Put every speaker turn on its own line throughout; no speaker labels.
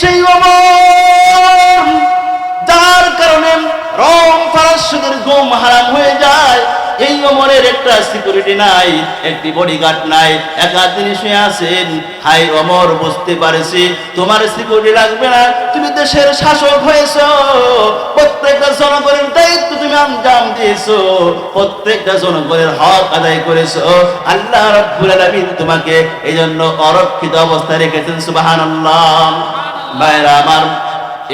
সেই অমর যার কারণে রং হারাম হয়ে যায়। এই অমরের একটা সিকিউরিটি নাই, একটি নাই একা তিনি শুয়ে আছেন। হাই অমর বুঝতে তোমার সিকিউরিটি লাগবে না, তুমি দেশের শাসক হয়েছো। প্রত্যেকটা জনগণের দায়িত্ব তুমি আঞ্জাম দিয়েছ। প্রত্যেকটা জনগণের হক আদায় করেছ। আল্লাহ রাব্বুল আলামিন তোমাকে এই জন্য অরক্ষিত অবস্থায় রেখেছেন, সুবহানাল্লাহ। ভাইরা আমার,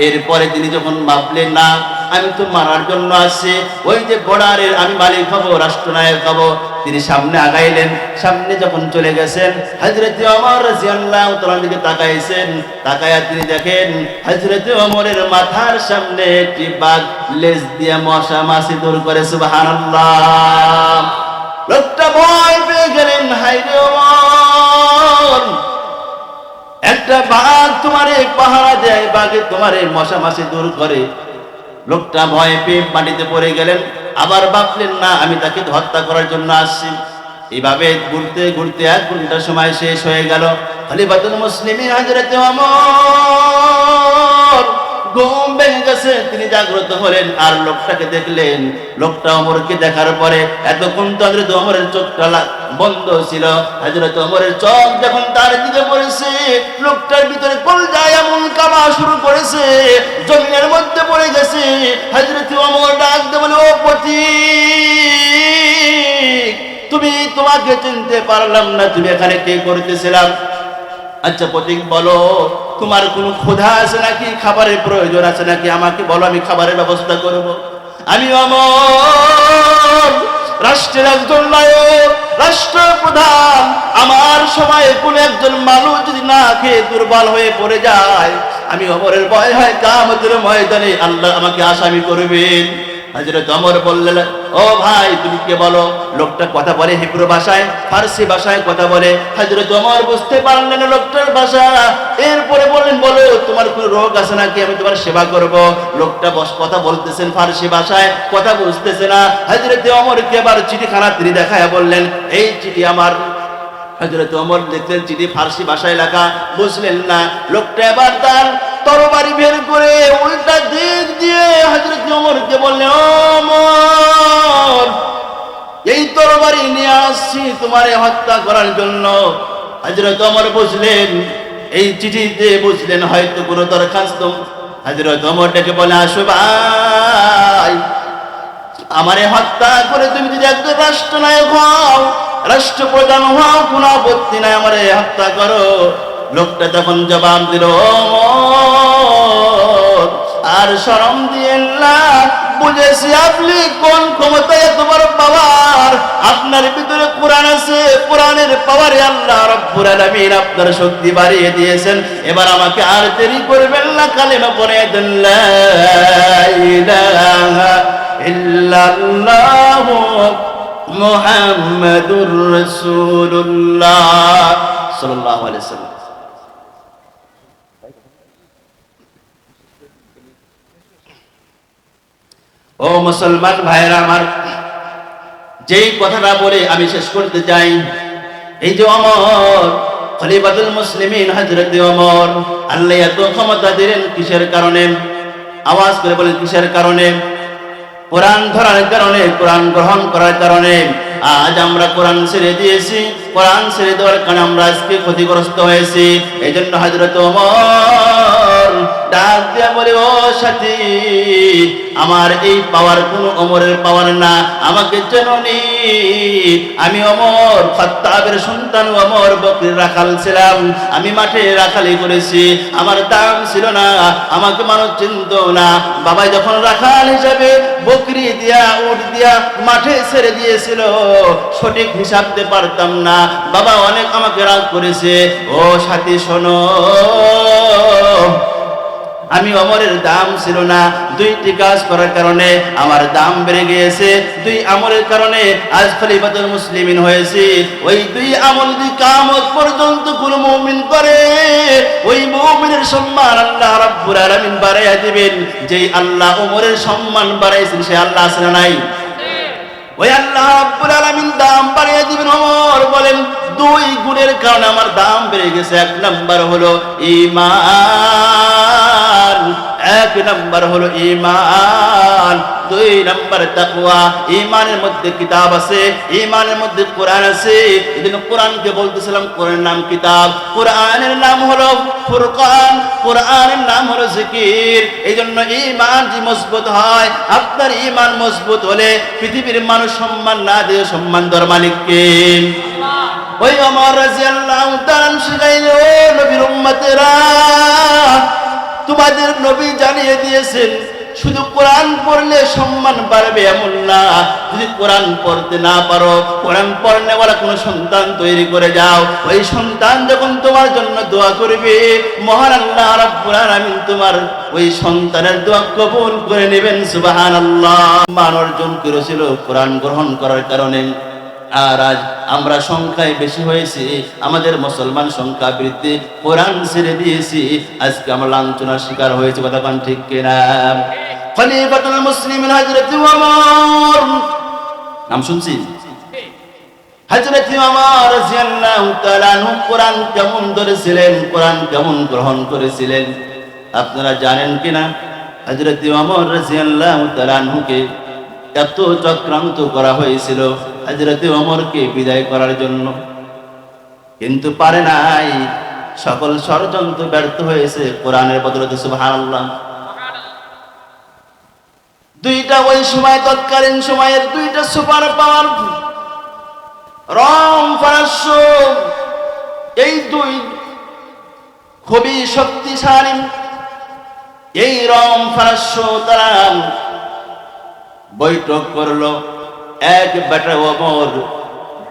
এরপরে তিনি যখন ভাবলেন, না, আমি তো মারার জন্য আসছি ওই যে বর্ডারের আমি মালিক হব, রাষ্ট্রনায়ক হব, তিনি সামনে আগাইলেন, সামনে যখন চলে গেছেন হজরত অমর রাজিয়াল্লাহু তাআলার দিকে তাকাইছেন, তাকায়া তিনি দেখেন হজরত অমরের মাথার সামনে একটি বাঘ লেজ দিয়ে মশা মাছি দূর করে, সুবহানাল্লাহ। লোকটা ভয় পেয়ে গেলেন হাইরে অমর একটা বাঘ তোমারে পাহারা দেয়, বাঘে তোমারে মশা মাসি দূর করে। লোকটা ভয় পেয়ে মাটিতে পড়ে গেলেন। আবার ভাবলেন, না, আমি তাকে হত্যা করার জন্য আসছি। এইভাবে ঘুরতে ঘুরতে এক ঘণ্টা সময় শেষ হয়ে গেল। খলিফাতুল মুসলিমিন, হযরতে ওমর ঘুম ভেঙে গেছে। তিনি জাগ্রত হলেন আর লোকটাকে দেখলেন। লোকটা অমরকে দেখার পরে এতক্ষণ তো হযরত ওমরের চোখটা বন্ধ ছিল। হযরত ওমরের চোখ যখন তার দিকে পড়েছে, লোকটার ভিতরে কল যায় এমন কামা শুরু করেছে, জমিনের মধ্যে পড়ে গেছে। হযরত ওমর ডাক দিয়ে বলে, ও পতি তুমি তোমাকে চিনতে পারলাম না, তুমি এখানে কে করতেছিলাম? আচ্ছা প্রতীক বলো, তোমার কোনো ক্ষুধা আছে নাকি? খাবারের প্রয়োজন আছে নাকি? আমাকে বলো, আমি খাবারের ব্যবস্থা করব। আমি অমর, রাষ্ট্রের একজন নায়ক রাষ্ট্রপ্রধান, আমার সময়ে কোনো একজন মানুষ যদি না খেয়ে দুর্বল হয়ে পড়ে যায়, আমি অমরের ভয় হয়, কামতের ময়দানে আল্লাহ আমাকে আসামি করবেন। হযরত ওমর বললেন, ও ভাই, তুমি কে বলো? লোকটা কথা বলে হিব্রু ভাষায়, ফার্সি ভাষায় কথা বলে, হযরত ওমর বুঝতে পারলেন লোকটার ভাষা। এরপরে বললেন, বলো, তোমার কোনো রোগ আছে নাকি? আমি তোমার সেবা করব। লোকটা বস কথা বলতেছেন ফার্সি ভাষায়, কথা বুঝতেছে না। হযরত ওমরকে আবার চিঠিখানা তিনি দেখায় বললেন, এই চিঠি আমার। হজরত ওমর দেখলেন চিঠি ফার্সি ভাষায় লেখা, বুঝলেন না। লোকটা এবার তার তরবারি বের করে উল্টা দিক দিয়ে হজরত ওমরকে বললেন ওমর এই তরবারি নিয়ে আসছি তোমারে হত্যা করার জন্য। হজরত ওমর বুঝলেন এই চিঠিতে বুঝলেন হয়তো কোনো দরখাস্ত। হজরত ওমর ডেকে বলে আসো ভাই আমারে হত্যা করে তুমি যদি একজন রাষ্ট্রনায়ক হও রাষ্ট্রপ্রধান হও কোন আপত্তি নাই আমারে হত্যা করো। লোকটা তখন জবাব দিল "ওমর, আর শরম দিয়েন না বুঝেছি আপনি কোন ক্ষমতায় এত বড় পাওয়ার? আপনার ভিতরে কোরআন আছে, কোরআনের পাওয়ারে আল্লাহ রব্বুল আলামিন আপনার শক্তি বাড়িয়ে দিয়েছেন। এবার আমাকে আর দেরি করবেন না, কালেমা পড়ে দেন, লা ইলাহা ইল্লাল্লাহু মুহাম্মাদুর রাসূলুল্লাহ সাল্লাল্লাহু আলাইহি ওয়াসাল্লাম। ও মুসলমান ভাইরা আমার, যেই কথাটা বলে আমি শেষ করতে চাই, এই যে অমর, খলিফাতুল মুসলিমিন হযরত ওমর আল্লাহ এত ক্ষমতা দিলেন কিসের কারণে? আওয়াজ করে বলেন কিসের কারণে? কোরআন ধরার কারণে, কোরআন গ্রহণ করার কারণে। আজ আমরা কোরআন ছেড়ে দিয়েছি, কোরআন ছেড়ে দেওয়ার কারণে আমরা আজকে ক্ষতিগ্রস্ত হয়েছি। এই জন্য হজরত ওমর ডাক দিয়া বলে, ও সাথী, আমার এই পাওয়ার কোনো অমরের পাওয়ার না। আমাকে চেননি আমি অমর, খত্তাবের সন্তান অমর বকরির রাখাল ছিলাম। আমি মাঠে রাখালি করেছি। আমার দাম ছিল না, আমাকে মানুষ চিনত না। বাবা যখন রাখাল হিসাবে বকরি দিয়া, উট দিয়া মাঠে ছেড়ে দিয়েছিল, সঠিক হিসাব দিতে পারতাম না। বাবা অনেক আমাকে রাগ করেছে। ও সাথী, শোনো আমি অমরের দাম ছিল না। দুইটি কাজ করার কারণে আমার দাম বেড়ে গিয়েছে। দুই আমলের কারণে আজ খলিফাতুল মুসলিমিন হয়েছি। ওই দুই আমল যদি কামত পর্যন্ত কোন মুমিন করে। ওই মুমিনের সম্মান আল্লাহ রাব্বুল আলামিন বাড়াইয়া দিবেন। যেই আল্লাহ ওমরের সম্মান বাড়াইছেন, সে আল্লাহ আছে নাই? ওই আল্লাহ রাব্বুল আলামিন দাম বাড়িয়ে দিবেন, ওমর বলেন, দুই গুণের কারণে আমার দাম বেড়ে গেছে। এক নাম্বার হলো ঈমান। এক নম্বর হলো ইমান। দুই নাম্বার তাকওয়া। ইমানের মধ্যে কিতাব আছে, ইমানের মধ্যে কোরআন আছে। এজন্য কোরআনকে বলতেছিলাম, কোরআনের নাম কিতাব। কোরআনের নাম হলো ফুরকান, কোরআনের নাম হলো জিকির। এই জন্য ইমান যে মজবুত হয়, আপনার ইমান মজবুত হলে পৃথিবীর মানুষ সম্মান না দিয়ে সম্মান দর মালিককে। ওই আমার রাজিয়াল্লাহু তাআলা শিখাইল, নবীর উম্মতেরা। তোমাদের নবী জানিয়ে দিয়েছেন, শুধু কোরআন পড়লে সম্মান বাড়বে এমন না। যদি কোরআন পড়তে না পারো, কোরআন পড়নে বলা কোনো সন্তান তৈরি করে যাও। ওই সন্তান যখন তোমার জন্য দোয়া করবে, মহান আল্লাহ রাব্বুল আলামিন তোমার ওই সন্তানের দোয়া কবুল করে নেবেন, সুবহানাল্লাহ। মান অর্জন করেছিল, কোরআন গ্রহণ করার কারণে। আর আজ আমরা সংখ্যায় বেশি হয়েছি, আমাদের মুসলমান সংখ্যা বৃদ্ধি, কোরআন ছেড়ে দিয়েছি, আজকে আমরা লাঞ্ছনার শিকার হয়েছে, কথা কান ঠিক কিনা? খলিফাতুল মুসলিমিন হযরত ওমর নাম শুনছি? হযরত ওমর রাদিয়াল্লাহু তাআলা কোরআন কেমন ধরেছিলেন? কোরআন কেমন গ্রহণ করেছিলেন? আপনারা জানেন কিনা? হযরত ওমর রাদিয়াল্লাহু তাআলা এত চক্রান্ত করা হয়েছিল। হজরতে অমরকে বিদায় করার জন্য। কিন্তু পারে নাই। সকল ষড়যন্ত্র ব্যর্থ হয়েছে কোরআনের বদলতে, সুবহানাল্লাহ। দুইটা ওই সময়, তৎকালীন সময়ের দুইটা সুপার পাওয়ার রম ফারাস্য এই দুই খুবই শক্তিশালী। এই রম ফারাস্য তারা বৈঠক করল। এক বেটা অমর,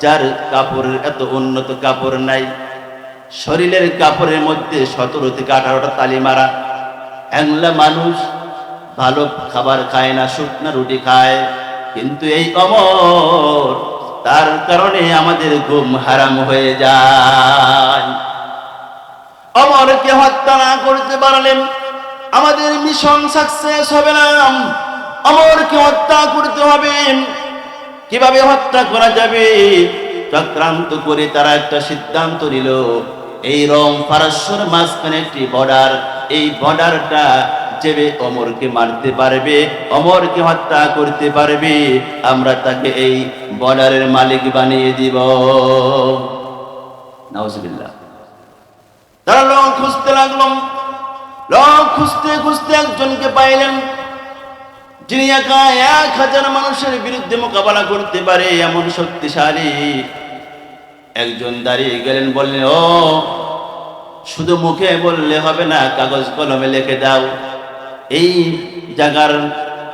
যার কাপড়ের এত উন্নত কাপড় নাই। শরীরের কাপড়ের মধ্যে সতেরো থেকে আঠারোটা তালি মারা। একলা মানুষ ভালো খাবার খায় না, শুকনা রুটি খায়। কিন্তু এই অমর, তার কারণে আমাদের ঘুম হারাম হয়ে যায়। অমরকে হত্যা না করতে পারলেন, আমাদের মিশন সাকসেস হবে না। অমরকে হত্যা করতে হবে। কীভাবে হত্যা করা যাবে? চক্রান্ত করে তারা একটা সিদ্ধান্ত নিল। এই রং ফারাস্যর মাঝখানে একটি বর্ডার এই বর্ডারটা যেবে অমরকে মারতে পারবে, অমরকে হত্যা করতে পারবে। আমরা তাকে এই বর্ডারের মালিক বানিয়ে দিব। নাউজুবিল্লাহ। তারা লোক খুঁজতে লাগল। লোক খুঁজতে খুঁজতে একজনকে পাইলেন। যিনি একা এক হাজার মানুষের বিরুদ্ধে মোকাবেলা করতে পারে এমন শক্তিশালী। একজন দাঁড়িয়ে গেলেন, বললেন, ও, শুধু মুখে বললে হবে না, কাগজ কলমে লিখে দাও। এই জায়গার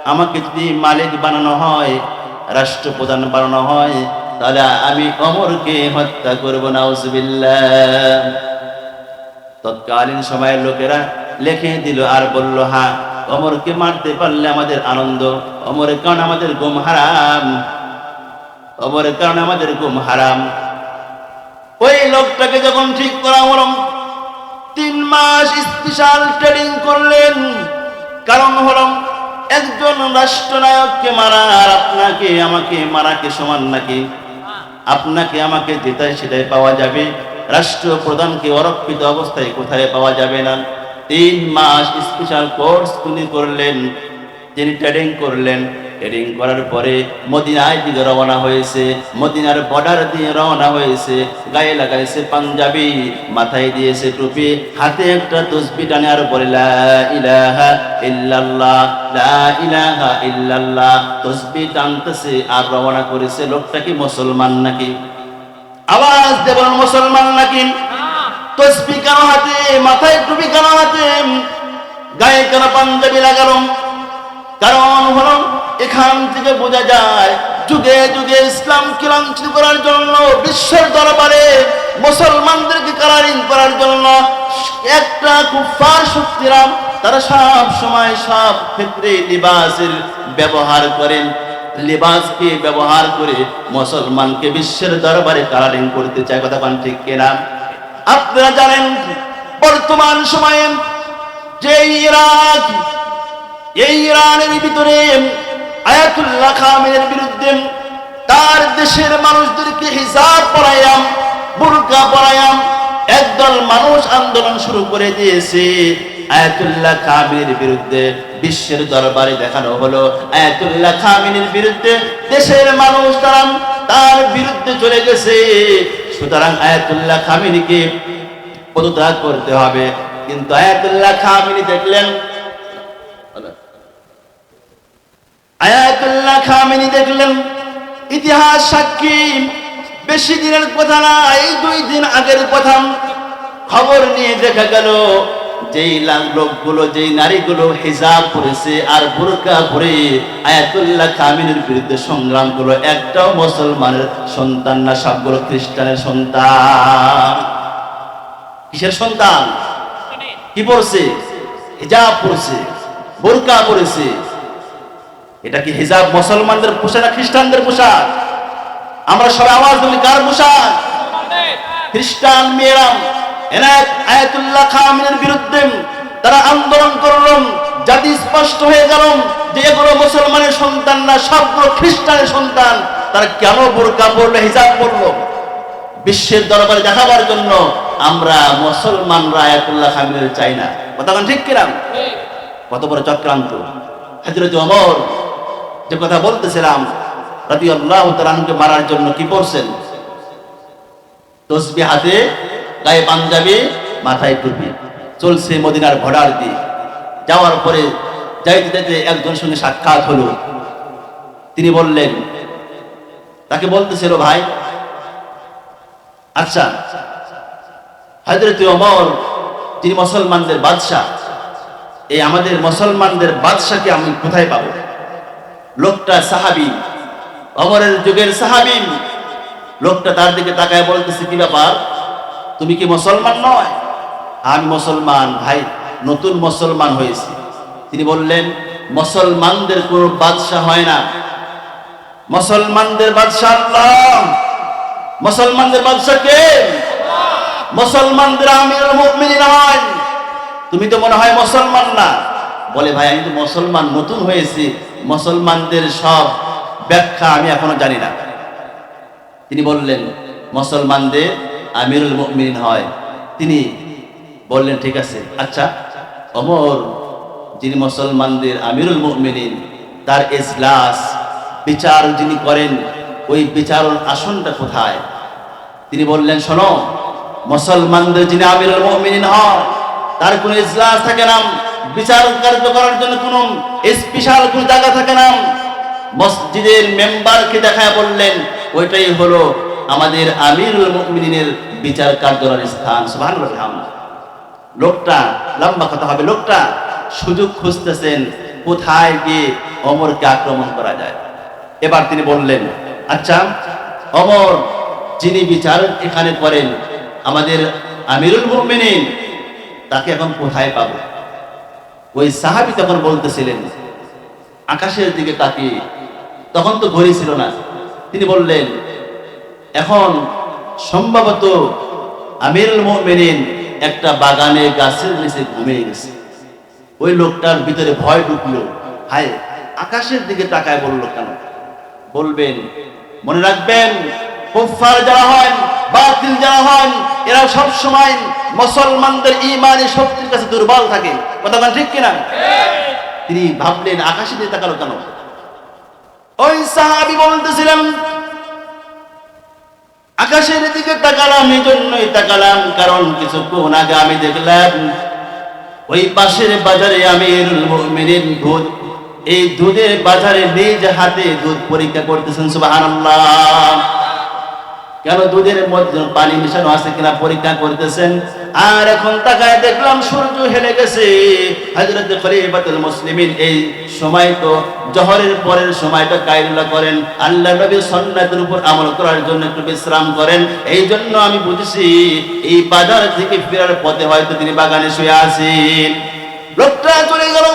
আমাকে যদি মালিক বানানো হয়, রাষ্ট্রপ্রধান বানানো হয়, তাহলে আমি অমরকে হত্যা করব না তৎকালীন সময়ের লোকেরা লিখে দিল আর বলল হ্যাঁ অমরকে মারতে পারলে আমাদের আনন্দ, অমরের কারণে আমাদের গুম হারাম, অমরের কারণে আমাদের গুম হারাম। ওই লোকটাকে যখন ঠিক করা হলো, তিন মাস স্পেশাল ট্রেনিং করলেন। কারণ হলো, একজন রাষ্ট্রনায়ককে মারা আর আপনাকে, আমাকে মারাকে সমান নাকি? আপনাকে আমাকে যেটাই সেটাই পাওয়া যাবে। রাষ্ট্র প্রধানকে অরক্ষিত অবস্থায় কোথায় পাওয়া যাবে না? তিন মাস স্পেশাল কোর্স তিনি করলেন তিনি ট্রেডিং করলেন। ট্রেডিং করার পরে মদিনায় দিকে রওনা হয়েছে, মদিনার বর্ডার দিয়ে রওনা হয়েছে। গায়ে লাগাইছে পাঞ্জাবি, মাথায় দিয়েছে টুপি, হাতে একটা তসবি টানে আর বলে ইলাহা ইল্লাল্লাহ, লা ইলাহা ইল্লাল্লাহ। তসবি টানতেছে আর রওনা করেছে। লোকটা কি মুসলমান নাকি? আওয়াজ দেবেন মুসলমান নাকি? তসবি কেন হাতে, মাথায় টুপি কেন হাতে, গায়ে কেন পাঞ্জাবি লাগালো? কারণ হলো, এখান থেকে বোঝা যায়, যুগে যুগে ইসলাম লাঞ্ছিত করার জন্য, বিশ্বের দরবারে মুসলমানদেরকে কালারিং করার জন্য একটা খুব কুফার শক্তিরাম তারা সব সময় সব ক্ষেত্রে লিবাসের ব্যবহার করেন লিবাসকে ব্যবহার করে মুসলমানকে বিশ্বের দরবারে কালারিং করতে চায়, কথা পান ঠিক কিনা? আপনারা জানেন বর্তমান সময়ে যে ইরাক, এই ইরানের ভিতরে আয়াতুল্লাহ খামের বিরুদ্ধে তার দেশের মানুষদেরকে হিসাব পড়ায়াম বুরকা পড়ায়াম একদল মানুষ আন্দোলন শুরু করে দিয়েছে। আয়াতুল্লাহ খামিনের বিরুদ্ধে বিশ্বের দরবারে দেখানো হলো। আয়াতুল্লাহ খামিনের বিরুদ্ধে দেশের মানুষ তার বিরুদ্ধে চলে গেছে। সুতরাং আয়াতুল্লাহ খামিনীকে পদত্যাগ করতে হবে। কিন্তু আয়াতুল্লাহ খামিনী দেখলেন, আয়াতুল্লাহ খামিনী দেখলেন, ইতিহাস সাক্ষী, বেশি দিনের কথা না এই দুই দিন আগের কথা খবর নিয়ে দেখা গেল। যেই লোকগুলো, যেই নারীগুলো হিজাব পরেছে আর বোরকা পরে আয়াতুল্লাহ কামিনের বিরুদ্ধে সংগ্রামগুলো একটাও মুসলমানের সন্তান না, সবগুলো খ্রিস্টানের সন্তান। কিসের সন্তান? কি পড়ছে হিজাব পড়ছে বোরকা পরেছে। এটা কি হিজাব মুসলমানদের পোশাক না খ্রিস্টানদের পোশাক? আমরা সবাই আওয়াজ বলি কার পোশাক? খ্রিস্টান মেয়েরা আয়াতুল্লাহ খামিনের বিরুদ্ধে তারা আন্দোলন করলাম, জাতি স্পষ্ট হয়ে গেল যে এগুলো মুসলমানের সন্তান না, সবগুলো খ্রিস্টানের সন্তান। তারা কেন বোরকা পড়ল হিজাব পড়ল বিশ্বের দরবারে দেখাবার জন্য আমরা মুসলমানরা আয়াতুল্লাহ খামিনের চাই না। কথা ঠিক কিনা? কত বড় চক্রান্ত। হাজরত অমর যে কথা বলতেছিলাম রাতি আল্লাহ তালাহকে মারার জন্য কি করছেন? তসবি হাতে গায়ে পাঞ্জাবি, মাথায় টুপি। চলছে মদিনার ভডার দিয়ে যাওয়ার পরে যাইতে যাইতে একজন সঙ্গে সাক্ষাৎ হলো। তিনি বললেন, তাকে বলতেছিল ভাই আচ্ছা হজরত অমর তিনি মুসলমানদের বাদশাহ, এই আমাদের মুসলমানদের বাদশাকে আমি কোথায় পাবো? লোকটা সাহাবি অমরের যুগের সাহাবি। লোকটা তার দিকে তাকায় বলতেছে, কি ব্যাপার? তুমি কি মুসলমান নয়? আমি মুসলমান, ভাই, নতুন মুসলমান হয়েছি। তিনি বললেন, মুসলমানদের কোন বাদশাহ হয় না। মুসলমানদের বাদশাহ আল্লাহ। মুসলমানদের বাদশাহ কে? মুসলমানদের আমির মুমিনিন হয় তুমি তো মনে হয় মুসলমান না। বলে, ভাই, আমি তো মুসলমান, নতুন হয়েছি। মুসলমানদের সব ব্যাখ্যা আমি এখনও জানি না। তিনি বললেন, মুসলমানদের আমিরুল মুমিনিন হয়। তিনি বললেন, ঠিক আছে। আচ্ছা। অমর, যিনি মুসলমানদের আমিরুল মুমিনিন, তার এজলাস বিচার যিনি করেন, ওই বিচার আসনটা কোথায়? তিনি বললেন, শোনো, মুসলমানদের যিনি আমিরুল মুমিনিন হয়, তার কোনো ইজলাস থাকে না। বিচার কার্য করার জন্য কোনো স্পেশাল কোনো জায়গা থাকে না। মসজিদের মেম্বারকে দেখায় বললেন, ওইটাই হলো আমাদের আমিরুল মুমিনিনের বিচার কার্যালয়ের স্থান, সুবহানাল্লাহ লোকটা, লম্বা কথা হবে, লোকটা সুযোগ খুঁজতেছেন কোথায় গিয়ে অমরকে আক্রমণ করা যায়। এবার তিনি বললেন আচ্ছা অমর যিনি বিচার এখানে করেন, আমাদের আমিরুল মুমিনিন তাকে এখন কোথায় পাবো? ওই সাহাবি তখন বলতেছিলেন, আকাশের দিকে তাকিয়ে। তখন তো ঘড়ি ছিল না। তিনি বললেন এখন সম্ভবত আমিরুল মুমিনিন একটা বাগানে গাছের নিচে ঘুমিয়ে গেছে। ওই লোকটার ভিতরে ভয় ঢুকলো। হায়, আকাশের দিকে তাকায় বলল কেন? বলবেন, মনে রাখবেন কুফার যারা হয় বাতিল যারা হয় এরা সব সময় মুসলমানদের ইমানি শক্তির কাছে দুর্বল থাকে। কথা ঠিক কিনা? তিনি ভাবলেন আকাশে দিয়ে তাকালো কেন? ওই সাহাবি বলতেছিলেন আকাশের দিকে তাকালাম, এই জন্যই তাকালাম, কারণ কিছুক্ষণ আগে আমি দেখলাম, ওই পাশের বাজারে আমি মুমিনিন দুধ, এই দুধের বাজারে নিজ হাতে দুধ পরীক্ষা করতেছেন, সুবহানাল্লাহ। কেন দুধের মধ্যে পানি মিশানো আছে কিনা পরীক্ষা করতেছেন? আর এখন তাকায় দেখলাম সূর্য হেলে গেছে। হযরত খলিফাতুল মুসলিমিন এই সময় তো জহরের পরের সময়টা কায়রুল্লাহ করেন, আল্লাহ নবী সুন্নাতের উপর আমল করার জন্য একটু বিশ্রাম করেন। এই জন্য আমি বুঝেছি, এই বাজার থেকে ফেরার পথে হয়তো তিনি বাগানে শুয়ে আছেন। লোকটা চলে গেল।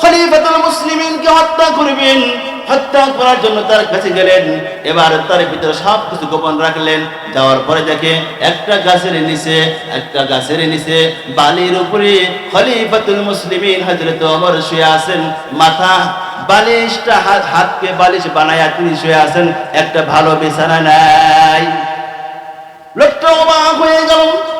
খলিফাতুল মুসলিমিনকে হত্যা করবেন। হত্যা করার জন্য তার কাছে গেলেন। এবার তার ভিতরে সব কিছু গোপন রাখলেন। যাওয়ার পরে দেখে একটা গাছের নিচে, একটা গাছের নিচে বালির উপরে খলিফাতুল মুসলিমিন হযরত ওমর শুয়ে আছেন। মাথা বালিশটা হাত, হাতকে বালিশ বানায়া তিনি শুয়ে আছেন। একটা ভালো বিছানা নাই। লোকটা অবাক হয়ে গেল।